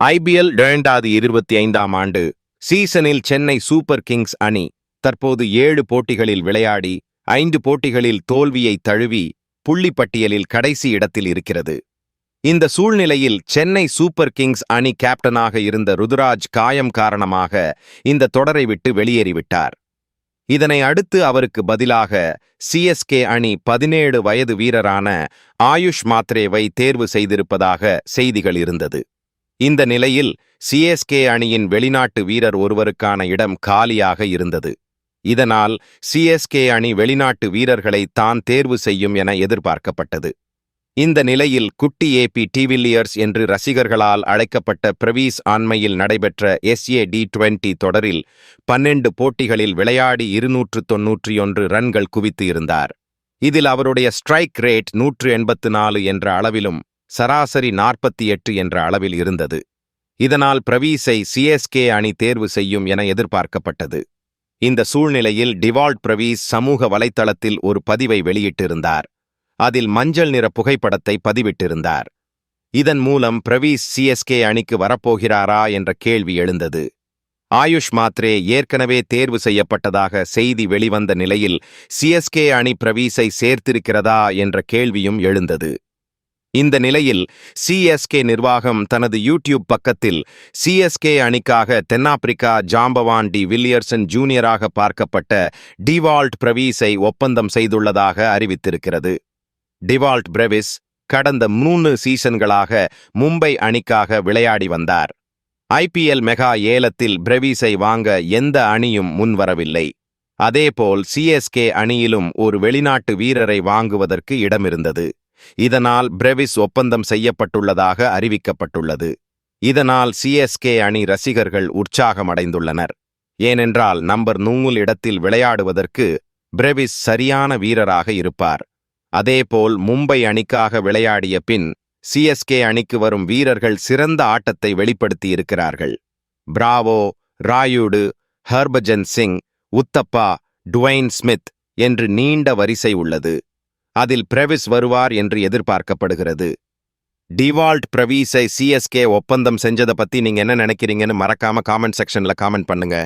IPL இரண்டாவது இருபத்தி ஐந்தாம் ஆண்டு சீசனில் சென்னை சூப்பர் கிங்ஸ் அணி தற்போது ஏழு போட்டிகளில் விளையாடி ஐந்து போட்டிகளில் தோல்வியை தழுவி புள்ளி பட்டியலில் கடைசி இடத்தில் இருக்கிறது. இந்த சூழ்நிலையில் சென்னை சூப்பர் கிங்ஸ் அணி கேப்டனாக இருந்த ருதுராஜ் காயம் காரணமாக இந்த தொடரை விட்டு வெளியேறிவிட்டார். இதனை அடுத்து அவருக்கு பதிலாக சிஎஸ்கே அணி பதினேழு வயது வீரரான ஆயுஷ் மாத்ரேவை தேர்வு செய்திருப்பதாக செய்திகள் இருந்தது. இந்த நிலையில் சிஎஸ்கே அணியின் வெளிநாட்டு வீரர் ஒருவருக்கான இடம் காலியாக இருந்தது. இதனால் சிஎஸ்கே அணி வெளிநாட்டு வீரர்களை தான் தேர்வு செய்யும் என எதிர்பார்க்கப்பட்டது. இந்த நிலையில் குட்டி ஏபி டிவில்லியர்ஸ் என்று ரசிகர்களால் அழைக்கப்பட்ட பிரவீஸ் ஆண்மையில் நடைபெற்ற எஸ்ஏ டி டுவெண்டி தொடரில் பன்னெண்டு போட்டிகளில் விளையாடி இருநூற்று தொன்னூற்றி ஒன்று ரன்கள் குவித்து இருந்தார். இதில் அவருடைய ஸ்ட்ரைக் ரேட் நூற்று எண்பத்து நாலு என்ற அளவிலும் சராசரி நாற்பத்தி எட்டு என்ற அளவில் இருந்தது. இதனால் பிரவீஸை சிஎஸ்கே அணி தேர்வு செய்யும் என எதிர்பார்க்கப்பட்டது. இந்த சூழ்நிலையில் டிவால்ட் பிரவீஸ் சமூக வலைத்தளத்தில் ஒரு பதிவை வெளியிட்டிருந்தார். அதில் மஞ்சள் நிற புகைப்படத்தை பதிவிட்டிருந்தார். இதன் மூலம் பிரவீஸ் சிஎஸ்கே அணிக்கு வரப்போகிறாரா என்ற கேள்வி எழுந்தது. ஆயுஷ் மாத்ரே ஏற்கனவே தேர்வு செய்யப்பட்டதாக செய்தி வெளிவந்த நிலையில் சிஎஸ்கே அணி பிரவீஸை சேர்த்திருக்கிறதா என்ற கேள்வியும் எழுந்தது. இந்த நிலையில் சிஎஸ்கே நிர்வாகம் தனது யூடியூப் பக்கத்தில் சிஎஸ்கே அணிக்காக தென்னாப்பிரிக்கா ஜாம்பவான் டி வில்லியர்சன் ஜூனியராக பார்க்கப்பட்ட டிவால்ட் பிரவீஸை ஒப்பந்தம் செய்துள்ளதாக அறிவித்திருக்கிறது. டிவால்ட் பிரவிஸ் கடந்த மூணு சீசன்களாக மும்பை அணிக்காக விளையாடி வந்தார். ஐபிஎல் மெகா ஏலத்தில் பிரவீஸை வாங்க எந்த அணியும் முன்வரவில்லை. அதேபோல் சிஎஸ்கே அணியிலும் ஒரு வெளிநாட்டு வீரரை வாங்குவதற்கு இடமிருந்தது. இதனால் பிரெவிஸ் ஒப்பந்தம் செய்யப்பட்டுள்ளதாக அறிவிக்கப்பட்டுள்ளது. இதனால் சிஎஸ்கே அணி ரசிகர்கள் உற்சாகமடைந்துள்ளனர். ஏனென்றால் நம்பர் நூல் இடத்தில் விளையாடுவதற்கு பிரெவிஸ் சரியான வீரராக இருப்பார். அதேபோல் மும்பை அணிக்காக விளையாடிய பின் சிஎஸ்கே அணிக்கு வரும் வீரர்கள் சிறந்த ஆட்டத்தை வெளிப்படுத்தியிருக்கிறார்கள். Bravo Rayudu Harbhajan Singh Uthappa Dwayne Smith என்று நீண்ட வரிசை உள்ளது. அதில் பிரவிஸ் வருவார் என்று எதிர்பார்க்கப்படுகிறது. டிவால்ட் பிரவீஸை சிஎஸ்கே ஒப்பந்தம் செஞ்சதை பத்தி நீங்க என்ன நினைக்கிறீங்கன்னு மறக்காம காமெண்ட் செக்ஷன்ல காமெண்ட் பண்ணுங்க.